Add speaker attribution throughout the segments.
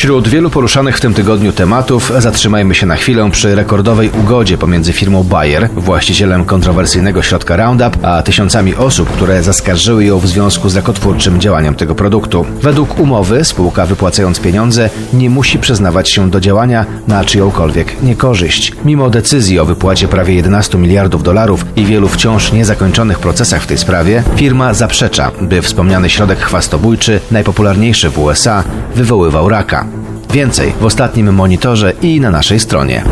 Speaker 1: Wśród wielu poruszanych w tym tygodniu tematów zatrzymajmy się na chwilę przy rekordowej ugodzie pomiędzy firmą Bayer, właścicielem kontrowersyjnego środka Roundup, a tysiącami osób, które zaskarżyły ją w związku z rakotwórczym działaniem tego produktu. Według umowy spółka wypłacając pieniądze nie musi przyznawać się do działania na czyjąkolwiek niekorzyść. Mimo decyzji o wypłacie prawie 11 miliardów dolarów i wielu wciąż niezakończonych procesach w tej sprawie, firma zaprzecza, by wspomniany środek chwastobójczy, najpopularniejszy w USA, wywoływał raka. Więcej w ostatnim monitorze i na naszej stronie.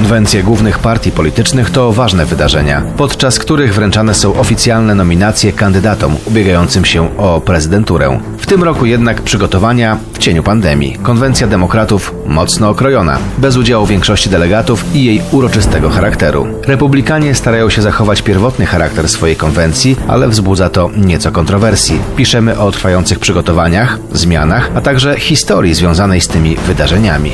Speaker 1: Konwencje głównych partii politycznych to ważne wydarzenia, podczas których wręczane są oficjalne nominacje kandydatom ubiegającym się o prezydenturę. W tym roku jednak przygotowania w cieniu pandemii. Konwencja demokratów mocno okrojona, bez udziału większości delegatów i jej uroczystego charakteru. Republikanie starają się zachować pierwotny charakter swojej konwencji, ale wzbudza to nieco kontrowersji. Piszemy o trwających przygotowaniach, zmianach, a także historii związanej z tymi wydarzeniami.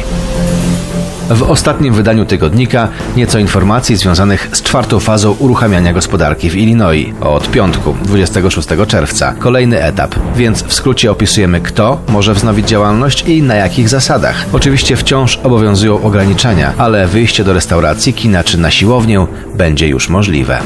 Speaker 1: W ostatnim wydaniu tygodnika nieco informacji związanych z czwartą fazą uruchamiania gospodarki w Illinois od piątku 26 czerwca. Kolejny etap, więc w skrócie opisujemy kto może wznowić działalność i na jakich zasadach. Oczywiście wciąż obowiązują ograniczenia, ale wyjście do restauracji, kina czy na siłownię będzie już możliwe.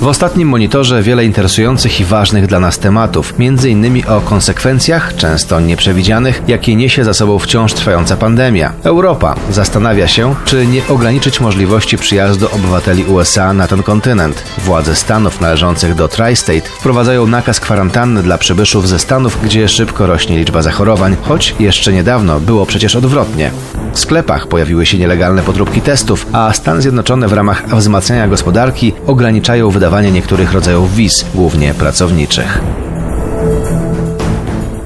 Speaker 1: W ostatnim monitorze wiele interesujących i ważnych dla nas tematów, m.in. o konsekwencjach, często nieprzewidzianych, jakie niesie za sobą wciąż trwająca pandemia. Europa zastanawia się, czy nie ograniczyć możliwości przyjazdu obywateli USA na ten kontynent. Władze stanów należących do Tri-State wprowadzają nakaz kwarantanny dla przybyszów ze stanów, gdzie szybko rośnie liczba zachorowań, choć jeszcze niedawno było przecież odwrotnie. W sklepach pojawiły się nielegalne podróbki testów, a Stany Zjednoczone w ramach wzmacniania gospodarki ograniczają wydawanie niektórych rodzajów wiz, głównie pracowniczych.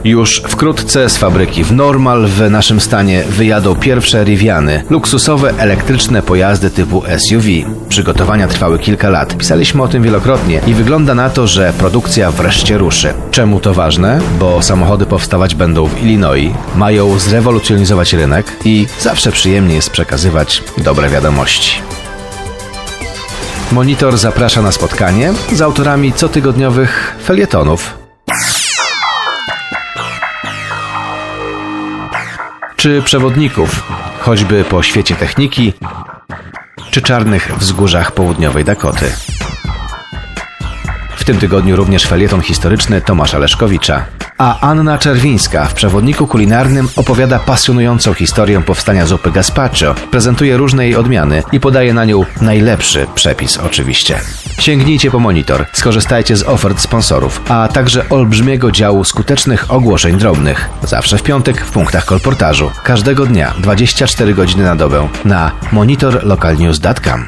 Speaker 1: Już wkrótce z fabryki w Normal w naszym stanie wyjadą pierwsze Riviany, luksusowe elektryczne pojazdy typu SUV. Przygotowania trwały kilka lat. Pisaliśmy o tym wielokrotnie i wygląda na to, że produkcja wreszcie ruszy. Czemu to ważne? Bo samochody powstawać będą w Illinois, mają zrewolucjonizować rynek i zawsze przyjemnie jest przekazywać dobre wiadomości. Monitor zaprasza na spotkanie z autorami cotygodniowych felietonów czy przewodników, choćby po świecie techniki, czy czarnych wzgórzach południowej Dakoty. W tym tygodniu również felieton historyczny Tomasza Leszkowicza. A Anna Czerwińska w przewodniku kulinarnym opowiada pasjonującą historię powstania zupy gazpacho, prezentuje różne jej odmiany i podaje na nią najlepszy przepis oczywiście. Sięgnijcie po monitor, skorzystajcie z ofert sponsorów, a także olbrzymiego działu skutecznych ogłoszeń drobnych. Zawsze w piątek w punktach kolportażu. Każdego dnia 24 godziny na dobę na monitorlocalnews.com.